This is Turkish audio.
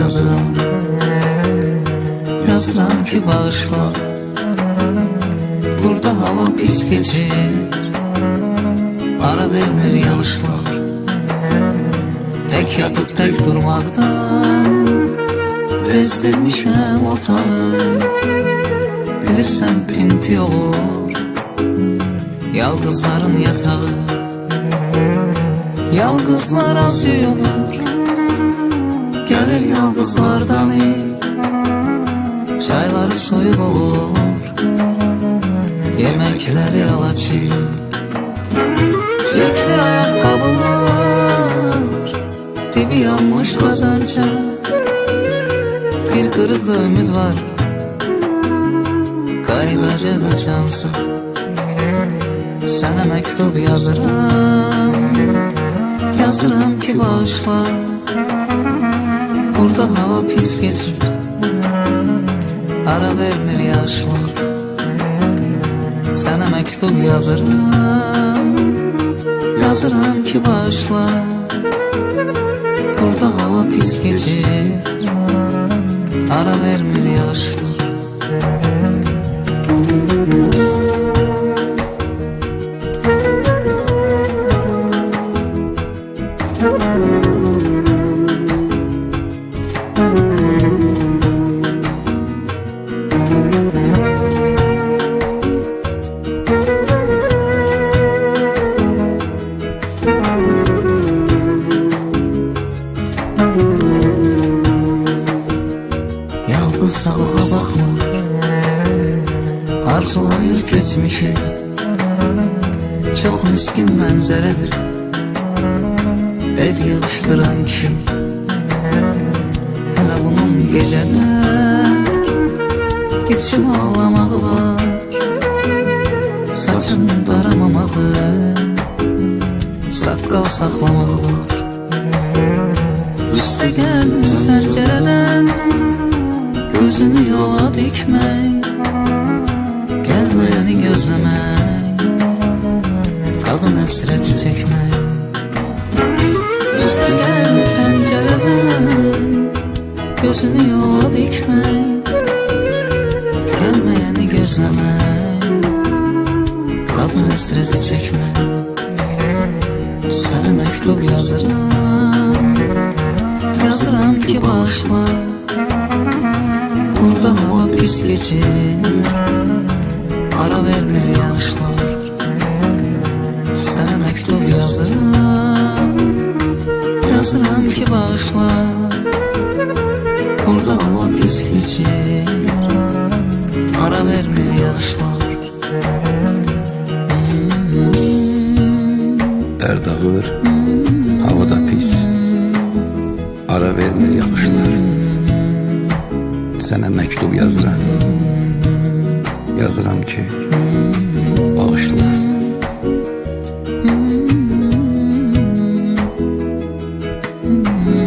yazıram. Yazıram ki bağışla. Burada hava pis geçir. Ara vermir yanlışlar Tek yatıp tek durmaktan Bezdirmişəm otağı Bilirsən pinti olur. Yalqızların yatağı. Yalqızlar az yuyulur Gəlir yalqızlardan Çayları soyuq olur Yeməkləri alaçı Çəkli ayaqqabılar Dibi yanmış qazanca Bir qırıq da ümid var Qaydacaq açansın Sənə məktub yazıram Yazıram ki bağışla Burada hava pis geçir Ara vermir yaşlar. Sənə məktub yazıram Yazıram ki bağışla Burada hava pis geçir Ara vermir yaşlar Yalnız sabaha bakmır Arzulayır geçmişi. Çok miskin mənzərədir Ev yığıştıran ki Hələ bunun gecələr İçim ağlamağı var. Saçın daramamağı Saqqal saxlamağı var. Üstə gəl pəncərədən Gözünü yola dikmək Gəlməyəni gözləmək Qadın əsrəti çəkmək Üstə gəl pəncərədən Gözünü yola dikmək Gəlməyəni gözləmək Qadın əsrəti çəkmək Sənə məktub yazıram Yazıram ki bağışla pis geçir Ara vermir yaşlar Sənə məktub yazıram Yazıram ki bağışla Burada hava pis geçir Ara vermir yaşlar Dərd ağır, havada pis. Ara vermir yağışlar Sənə məktub yazıram. Yazıram ki Bağışla. Müzik